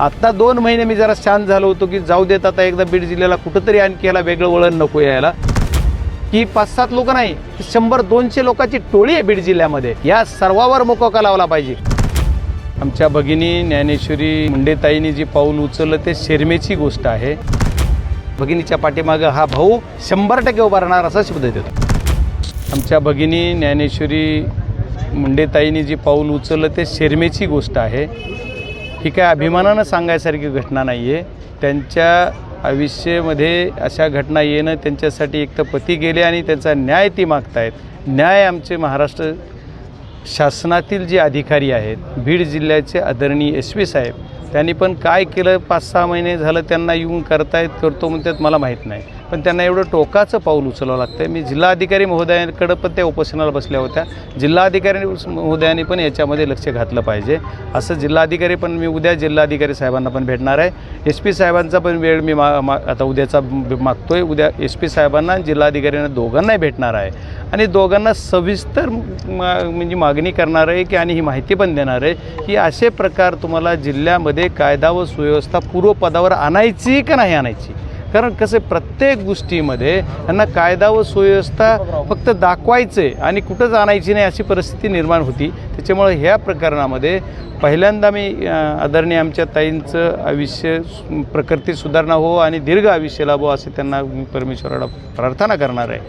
आत्ता दोन महिने मी जरा शांत झालो होतो की जाऊ देत आता एकदा बीड जिल्ह्याला कुठंतरी आणखी याला वेगळं वळण नको यायला. की पाच सात लोक नाही शंभर दोनशे लोकांची टोळी आहे बीड जिल्ह्यामध्ये. या सर्वावर मोकोका लावला पाहिजे. आमच्या भगिनी ज्ञानेश्वरी मुंडेताईंनी जी पाऊल उचललं ते शेरमेची गोष्ट आहे. भगिनीच्या पाठीमागं हा भाऊ शंभर टक्के उभा राहणार असा शब्द देतो. आमच्या भगिनी ज्ञानेश्वरी मुंडेताईंनी जी पाऊल उचललं ते शेरमेची गोष्ट आहे. ही काय अभिमानानं सांगायसारखी घटना नाही आहे त्यांच्या आयुष्यामध्ये अशा घटना येणं त्यांच्यासाठी एक तर पती गेले आणि त्यांचा न्याय ती मागतायत. न्याय आमचे महाराष्ट्र शासनातील जे अधिकारी आहेत बीड जिल्ह्याचे आदरणीय एस पी साहेब त्यांनी पण काय केलं? पाच सहा महिने झालं त्यांना येऊन करतायत करतो म्हणतात मला माहीत नाही. पण त्यांना एवढं टोकाचं पाऊल उचलावं लागतं मी जिल्हाधिकारी महोदयांकडं पण त्या उपोषणाला बसल्या होत्या. जिल्हाधिकारी महोदयांनी पण याच्यामध्ये लक्ष घातलं पाहिजे. असं जिल्हाधिकारी पण मी उद्या जिल्हाधिकारी साहेबांना पण भेटणार आहे. एस पी साहेबांचा पण वेळ मी मा मा आता उद्याचा मागतो आहे उद्या एस पी साहेबांना आणि जिल्हाधिकाऱ्यांना दोघांनाही भेटणार आहे. आणि दोघांना सविस्तर मा म्हणजे मागणी करणार आहे की आणि ही माहिती पण देणार आहे की असे प्रकार तुम्हाला जिल्ह्यामध्ये कायदा व सुव्यवस्था पूर्वपदावर आणायची का नाही आणायची? कारण कसं आहे, प्रत्येक गोष्टीमध्ये त्यांना कायदा व सुव्यवस्था फक्त दाखवायचे आणि कुठंच आणायची नाही अशी परिस्थिती निर्माण होती. त्याच्यामुळे ह्या प्रकरणामध्ये पहिल्यांदा मी आदरणीय आमच्या ताईंचं आयुष्य प्रकृती सुधारणा हो आणि दीर्घ आयुष्य लाभो असे त्यांना मी परमेश्वराला प्रार्थना करणार आहे.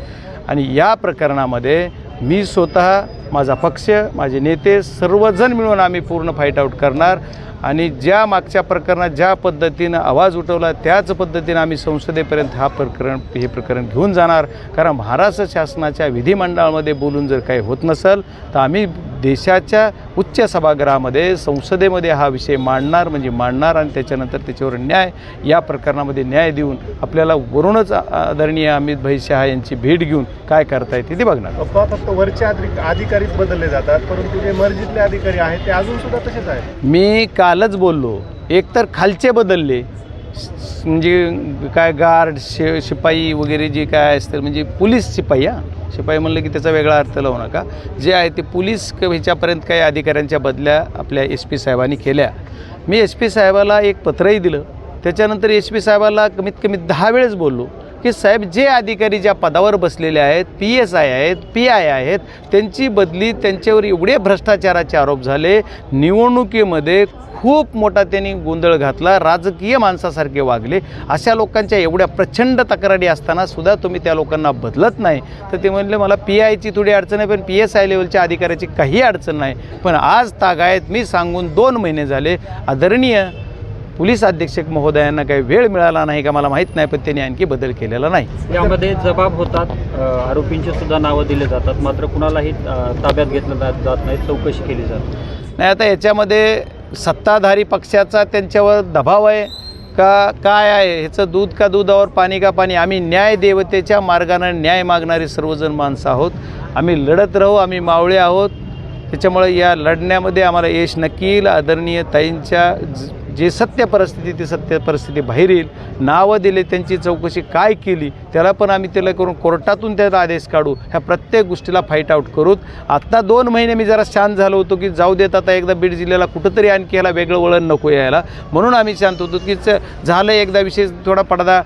आणि या प्रकरणामध्ये मी स्वतः माझा पक्ष माझे नेते सर्वजण मिळून आम्ही पूर्ण फाईट आऊट करणार. आणि ज्या मागच्या प्रकरणात ज्या पद्धतीनं आवाज उठवला त्याच पद्धतीनं आम्ही संसदेपर्यंत हा प्रकरण हे प्रकरण घेऊन जाणार. कारण महाराष्ट्र शासनाच्या विधिमंडळामध्ये बोलून जर काही होत नसेल तर आम्ही देशाच्या उच्च सभागृहामध्ये संसदेमध्ये हा विषय मांडणार म्हणजे मांडणार आणि त्याच्यानंतर त्याच्यावर न्याय या प्रकरणामध्ये न्याय देऊन आपल्याला वरूनच आदरणीय अमित भाई शहा यांची भेट घेऊन काय करता येते ते बघणार. फक्त वरचे अधिक- अधिकारीच बदलले जातात परंतु जे मर्जीतले अधिकारी आहेत ते अजून सुद्धा तसेच आहेत. मी कालच बोललो. एकतर खालचे बदलले. म्हणजे काय गार्ड शि शिपाई वगैरे जे काय असतं म्हणजे पोलीस शिपाई हा? शिपाई म्हणलं की त्याचा वेगळा अर्थ लावू नका. जे आहे ते पोलीस ह्याच्यापर्यंत काही अधिकाऱ्यांच्या बदल्या आपल्या एस पी साहेबांनी केल्या. मी एस पी साहेबाला एक पत्रही दिलं. त्याच्यानंतर एस पी साहेबाला कमीत कमी दहा वेळेस बोललो. की साहेब जे अधिकारी ज्या पदावर बसलेले आहेत पी एस आय आहेत पी आय आहेत त्यांची बदली त्यांच्यावर एवढे भ्रष्टाचाराचे आरोप झाले निवडणुकीमध्ये खूप मोठा त्यांनी गोंधळ घातला राजकीय माणसासारखे वागले. अशा लोकांच्या एवढ्या प्रचंड तक्रारी असताना सुद्धा तुम्ही त्या लोकांना बदलत नाही. तर ते म्हणले मला पी आयची थोडी अडचण आहे पण पी एस आय लेवलच्या अधिकाऱ्याची काही अडचण नाही. पण आज तागायत मी सांगून दोन महिने झाले. आदरणीय पोलीस अधीक्षक महोदयांना काही वेळ मिळाला नाही का मला माहीत नाही पण त्यांनी आणखी बदल केलेला नाही. यामध्ये जबाब होतात आरोपींची सुद्धा नावं दिली जातात मात्र कुणालाही ताब्यात घेतलं जात जात नाही चौकशी केली जाते नाही. आता याच्यामध्ये सत्ताधारी पक्षाचा त्यांच्यावर दबाव आहे का काय आहे? ह्याचं दूध का दुधावर पाणी का पाणी? आम्ही न्याय देवतेच्या मार्गानं न्याय मागणारी सर्वजण माणसं आहोत. आम्ही लढत राहू आम्ही मावळे आहोत. त्याच्यामुळे या लढण्यामध्ये आम्हाला यश नक्की येईल आदरणीय ताईंच्या जे सत्य परिस्थिती ती सत्य परिस्थिती बाहेर येईल. नावं दिले त्यांची चौकशी काय केली त्याला पण आम्ही त्याला करून कोर्टातून त्याचा आदेश काढू ह्या प्रत्येक गोष्टीला फाईट आऊट करूत. आत्ता दोन महिने मी जरा शांत झालो होतो की जाऊ देत आता एकदा बीड जिल्ह्याला कुठंतरी आणखी याला वेगळं वळण नको यायला. म्हणून आम्ही शांत होतो की झालं एकदा विषय थोडा पडदा.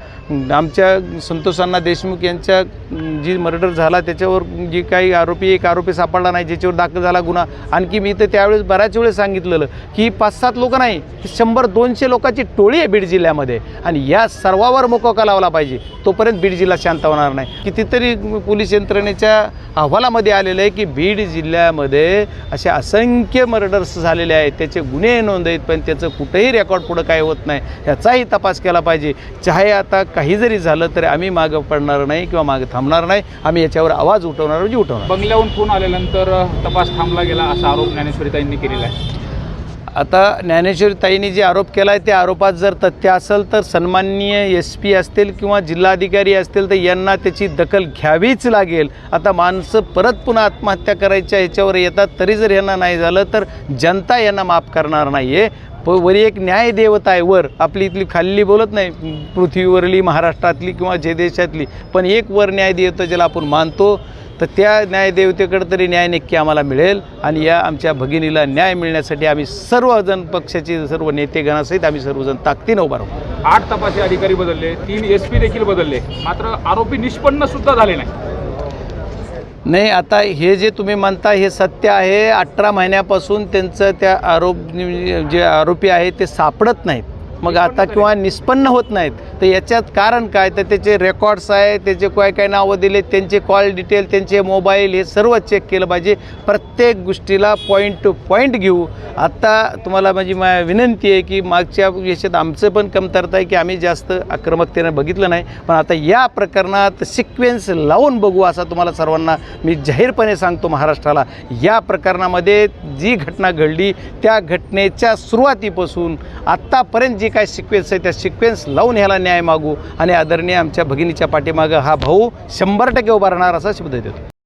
आमच्या संतोषांना देशमुख यांच्या जी मर्डर झाला त्याच्यावर जी काही आरोपी एक आरोपी सापडला नाही ज्याच्यावर दाखल झाला गुन्हा. आणखी मी तर त्यावेळेस बऱ्याच वेळेस सांगितलेलं की पाच सात लोक नाही शंभर दोनशे लोकांची टोळी आहे बीड जिल्ह्यामध्ये. आणि या सर्वावर मोकोका लावला पाहिजे? तोपर्यंत बीड जिल्हा शांत होणार नाही. कितीतरी पोलीस यंत्रणेच्या अहवालामध्ये आलेलं आहे की बीड जिल्ह्यामध्ये असे असंख्य मर्डर्स झालेले आहेत. त्याचे गुन्हे नोंद आहेत पण त्याचं कुठेही रेकॉर्ड पुढं काय होत नाही. याचाही तपास केला पाहिजे. चाहे आता काही जरी झालं तरी आम्ही मागं पडणार नाही किंवा मागं थांबणार नाही. आम्ही याच्यावर आवाज उठवणार म्हणजे उठवणार. बंगल्याहून फोन आल्यानंतर तपास थांबला गेला असा आरोप ज्ञानेश्वरीताईंनी केलेला आहे. आता ज्ञानेश्वरी ताईंनी जे आरोप केला आहे त्या आरोपात जर तथ्य असेल तर सन्माननीय एस पी असतील किंवा जिल्हाधिकारी असतील तर यांना त्याची दखल घ्यावीच लागेल. आता माणसं परत पुन्हा आत्महत्या करायच्या ह्याच्यावर येतात तरी जर यांना नाही झालं तर जनता यांना माफ करणार नाही आहे प वरी एक न्याय देवता आहे वर आपली इथली खाल्ली बोलत नाही पृथ्वीवरली महाराष्ट्रातली किंवा जे देशातली पण एक वर न्याय देवता ज्याला आपण मानतो तर त्या न्यायदेवतेकडे तरी न्याय नक्की आम्हाला मिळेल आणि या आमच्या भगिनीला न्याय मिळण्यासाठी आम्ही सर्वजण पक्षाचे सर्व नेतेगणासहित आम्ही सर्वजण ताकदीनं उभा राहू. आठ तपासी अधिकारी बदलले तीन एस पी देखील बदलले. मात्र आरोपी निष्पन्न सुद्धा झाले नाही. नाही आता हे जे तुम्ही म्हणता हे सत्य आहे. अठरा महिन्यापासून त्यांचं त्या आरोप जे आरोपी आहे ते सापडत नाहीत. मग आता किंवा निष्पन्न होत नाहीत तर याच्यात कारण काय? तर त्याचे रेकॉर्ड्स आहे त्याचे काय काय नावं दिले त्यांचे कॉल डिटेल त्यांचे मोबाईल हे सर्व चेक केलं पाहिजे. प्रत्येक गोष्टीला पॉईंट टू पॉईंट घेऊ. आत्ता तुम्हाला माझी मा विनंती आहे की मागच्या याच्यात आमचं पण कमतरता आहे की आम्ही जास्त आक्रमकतेनं बघितलं नाही. पण आता या प्रकरणात सिक्वेन्स लावून बघू असा तुम्हाला सर्वांना मी जाहीरपणे सांगतो महाराष्ट्राला. या प्रकरणामध्ये जी घटना घडली त्या घटनेच्या सुरुवातीपासून आत्तापर्यंत जी काय सिक्वेन्स आहे त्या सिक्वेन्स लावून ह्याला न्याय मागू. आणि आदरणीय आमच्या भगिनीच्या पाठीमागं हा भाऊ शंभर टक्के उभा राहणार असा शब्द देतो.